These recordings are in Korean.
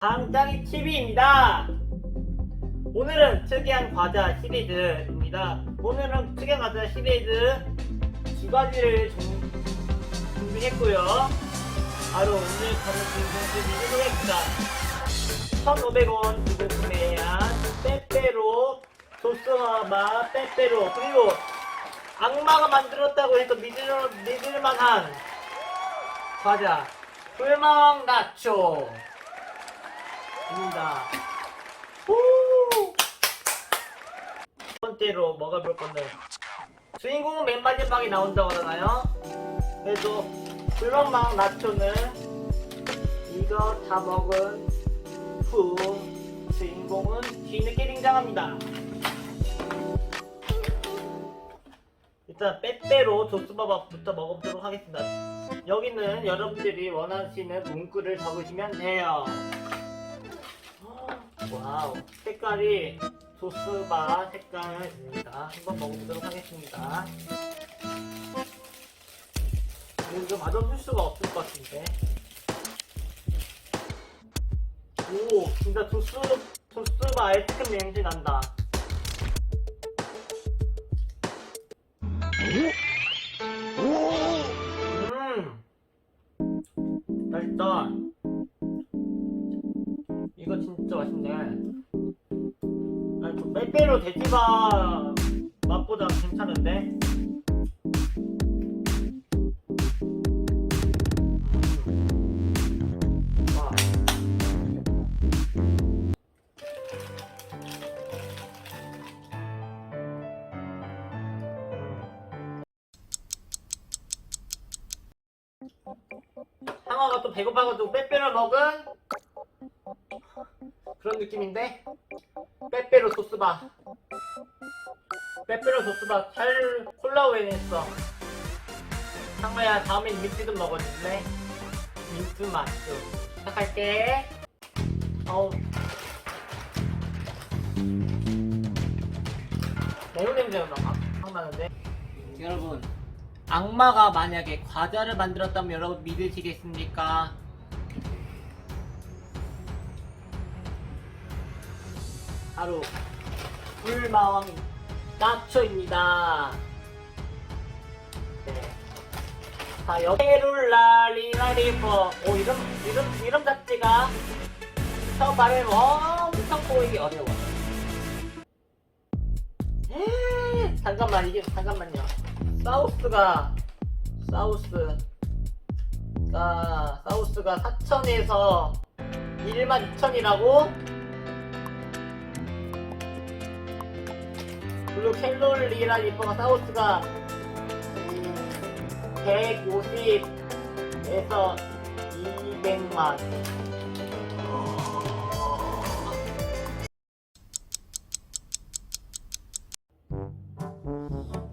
당장이 TV입니다. 오늘은 특이한 과자 시리즈입니다. 오늘은 특이한 과자 시리즈 두 가지를 준- 준비했고요. 바로 오늘 가는 주인공들이 누구겠다. 1,500원 주고 구매한 빼빼로 소스마마 빼빼로 그리고 악마가 만들었다고 해서 믿을, 믿을만한 과자 불망 나초 입니다. 후! 첫 번째로 먹어볼 건데 주인공은 맨 마지막에 나온다고 하잖아요. 그래서 불망 나초는 이거 다 먹은 후 주인공은 뒤늦게 등장합니다. 일단 빼빼로 조스바밥부터 먹어보도록 하겠습니다. 여기는 여러분들이 원하시는 문구를 적으시면 돼요. 와우, 색깔이 조스바 색깔입니다. 한번 먹어보도록 하겠습니다. 이거 맛없을 수가 없을 것 같은데. 오, 진짜 조스, 조스바 아이스크림 냄새 난다. 음, 맛있다. 진짜 맛있네. 그 빼빼로 돼지바 맛보다 괜찮은데? 상어가 또 배고파가지고 빼빼로 먹은 그런 느낌인데? 빼빼로 소스바. 빼빼로 소스바 잘 콜라보해냈어 상어야 다음엔 민트 좀 먹어줄래? 민트 맛도. 시작할게. 어우. 매운 냄새가 막확 나는데? 여러분 악마가 만약에 과자를 만들었다면 여러분 믿으시겠습니까? 바로 불마왕 나초입니다. 네. 자, 여기 룰라리라리퍼. 오, 이름, 이름, 이름 자체가 처음 발음이 엄청 보이기 어려워. 에이, 잠깐만, 이게, 잠깐만요. 사우스가, 사우스. 자, 사우스가 4천에서 1만 2천이라고? 그리고 캘로리랑 리퍼가 사우스가 150에서 200만.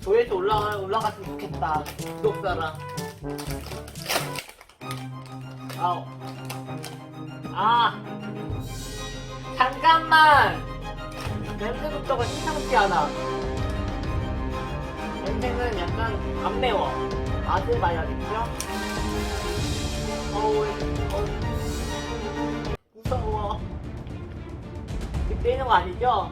조회수 올라가, 올라갔으면 좋겠다 구독자랑. 아우 아. 잠깐만 냄새부터가 심상치 않아. 냄새는 약간 안 매워. 맛을 봐야겠죠? 어우, 어우. 무서워. 빼는 거 아니죠?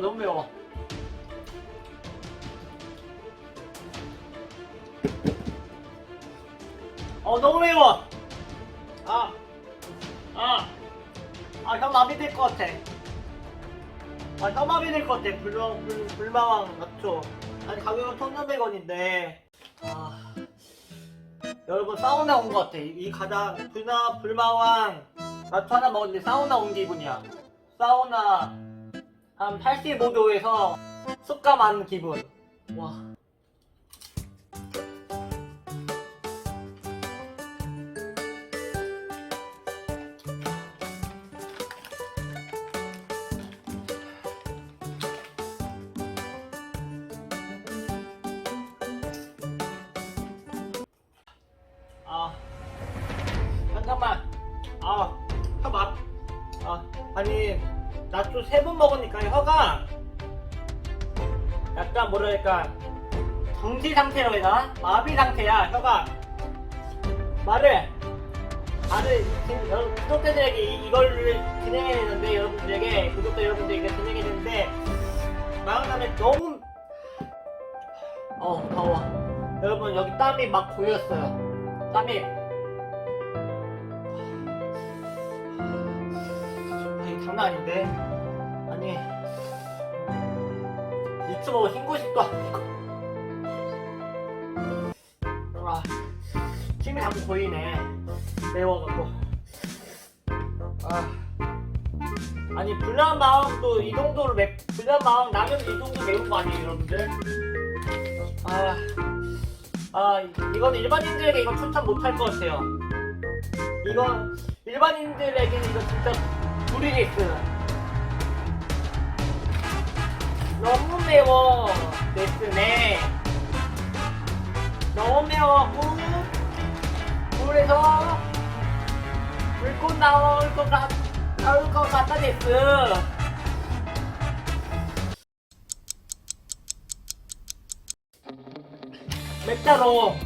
너무 매워. 어 너무 매워. 아, 아, 아 혀마비 될 것 같아. 아 혀마비 될 것 같아. 불마 불 불마왕 맞죠? 아니 가격은 1,400원인데. 아, 여러분 사우나 온 것 같아. 이, 이 가장 불나 불마왕 나초 하나 먹었는데 사우나 온 기분이야. 사우나 한 85도에서 습감한 기분. 와. 나초 세번 먹으니까 혀가 약간 뭐랄까 정지 상태라고 해야 되나? 마비 상태야 혀가 말을 말을 지금 구독자들에게 이- 이걸 진행해야 되는데 여러분들에게 구독자 여러분들에게 진행해야 되는데 다음에 너무 어 더워 여러분 여기 땀이 막 고였어요 땀이 아니 장난 아닌데 유튜버 신고식도 아니고. 아 침이 자꾸 보이네. 매워갖고. 아. 아니 불난 마음도 이 정도로 매 불난 마음 나면 이 정도 매운 거 아니에요 여러분들? 아, 아 이건 일반인들에게 이거 추천 못할 것 같아요. 이건 일반인들에게는 이거 진짜 불이겠어 너무 매워. 네스네. 너무 매워갖고 물에서 불꽃 나올 것 같, 나올 것 같다 데스 맵다로.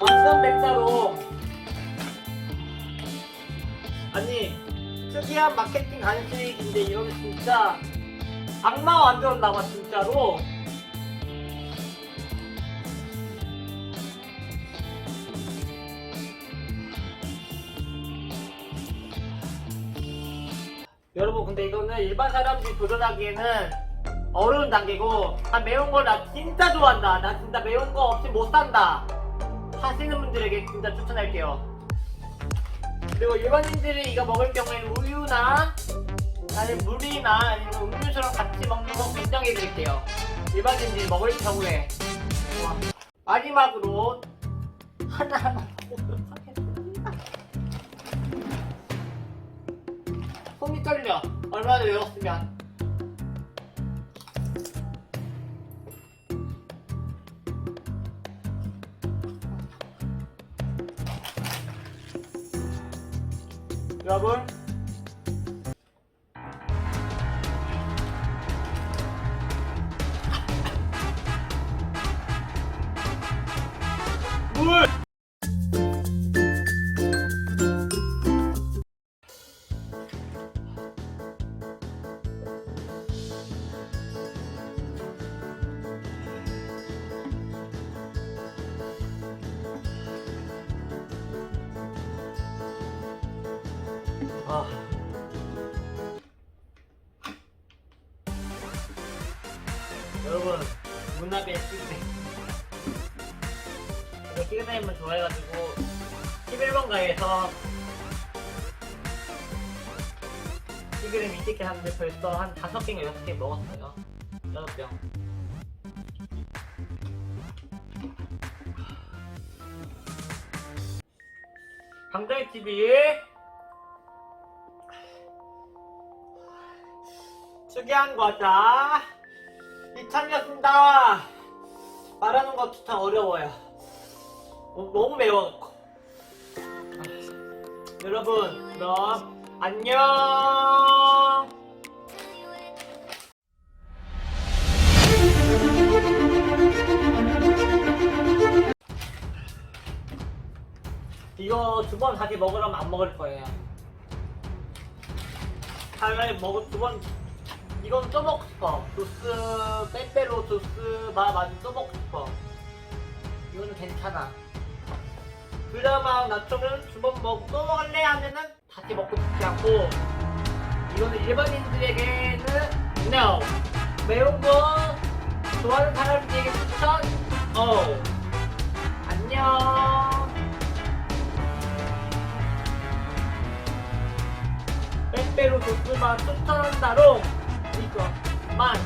완전 맵다로. 아니 특이한 마케팅 간식인데 이러면 진짜 악마 만들었나 봐 진짜로? 여러분 근데 이거는 일반 사람들이 도전하기에는 어려운 단계고 아 매운 걸나 진짜 좋아한다. 나 진짜 매운 거 없이 못 산다. 하시는 분들에게 진짜 추천할게요. 그리고 일반인들이 이거 먹을 경우에는 우유나 아니면 물이나 아니면 음료수랑 같이 먹는 거 권장해 드릴게요. 일반인들이 먹을 경우에. 와. 마지막으로 하겠습니다. 손이 떨려. 얼마나 외웠으면. 여러분 아. 여러분 문학의 시그널 제가 시그널만 좋아해가지고 11번 가에서 시그널 미티켓 하는데 벌써 한 5개인가 6개 먹었어요. 6병. 강자의 TV 특이한 과자 이찬이었습니다. 말하는 거참 어려워요. 어, 너무 매워갖고. 아, 여러분 그럼 안녕. 이거 두 번 다시 먹으려면 안 먹을 거예요. 차라리 먹을 두번 이건 또 먹고 싶어. 조스, 빼빼로 조스, 마, 많이 또 먹고 싶어. 이거는 괜찮아. 그나마 두번 먹고 또 먹을래 하면은 다시 먹고 싶지 않고, 이거는 일반인들에게는 no. 매운 거 좋아하는 사람들에게 추천, oh. 안녕. 빼빼로 조스만 추천한다 로 이거만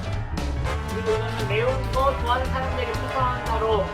그리고 이거는 매운 거 좋아하는 사람들에게 추천한다로